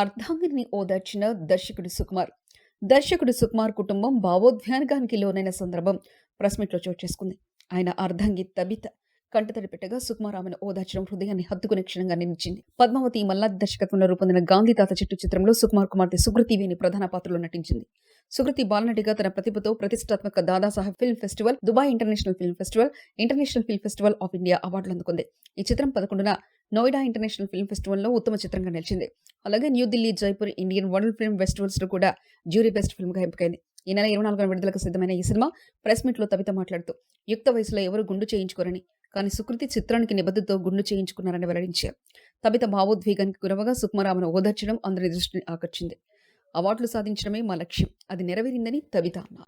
అర్ధాంగిని ఓదార్చిన దర్శకుడు సుకుమార్. దర్శకుడు సుకుమార్ కుటుంబం భావోద్వేగానికి లోనైన సందర్భం ప్రెస్మీట్లో చోటు చేసుకుంది. ఆయన అర్ధాంగి తబిత కంటతడి పెట్టగా సుకుమార్ ఆమెను ఓదార్చడం హృదయాన్ని హత్తుకునే క్షణంగా నిర్మించింది పద్మావతి మల్లా దర్శకత్వంలో రూపొందిన గాంధీ తాత చెట్టు చిత్రంలో సుకుమార్ కుమార్తె సుకృతి వేణి ప్రధాన పాత్రలో నటించింది. సుకృతి బాలనటిగా తన ప్రతిభతో ప్రతిష్టాత్మక Dadasaheb film festival Dubai international film festival international film festival of India అవార్డులు అందుకుంది. ఈ చిత్రం పదకొండున నోయిడా ఇంటర్నేషనల్ ఫిల్మ్ ఫెస్టివల్లో ఉత్తమ చిత్రంగా నిలిచింది. అలాగే New Delhi Jaipur Indian world film ఫెస్టివల్స్లో కూడా జ్యూరీ బెస్ట్ ఫిల్మ్గా ఎంపికైంది. ఈ నెల ఇరవై నాలుగున విడుదలకు సిద్ధమైన ఈ సినిమా ప్రెస్ మీట్లో తవిత మాట్లాడుతూ యుక్త వయసులో ఎవరు గుండు చేయించుకోరని కానీ సుకృతి చిత్రానికి నిబద్ధతో గుండు చేయించుకున్నారని వెల్లడించారు. తబిత భావోద్వేగానికి గురవగా సుకుమారామను ఓదార్చడం అందరి దృష్టిని ఆకర్షింది అవార్డులు సాధించడమే మా లక్ష్యం. అది నెరవేరిందని తబిత అన్నారు.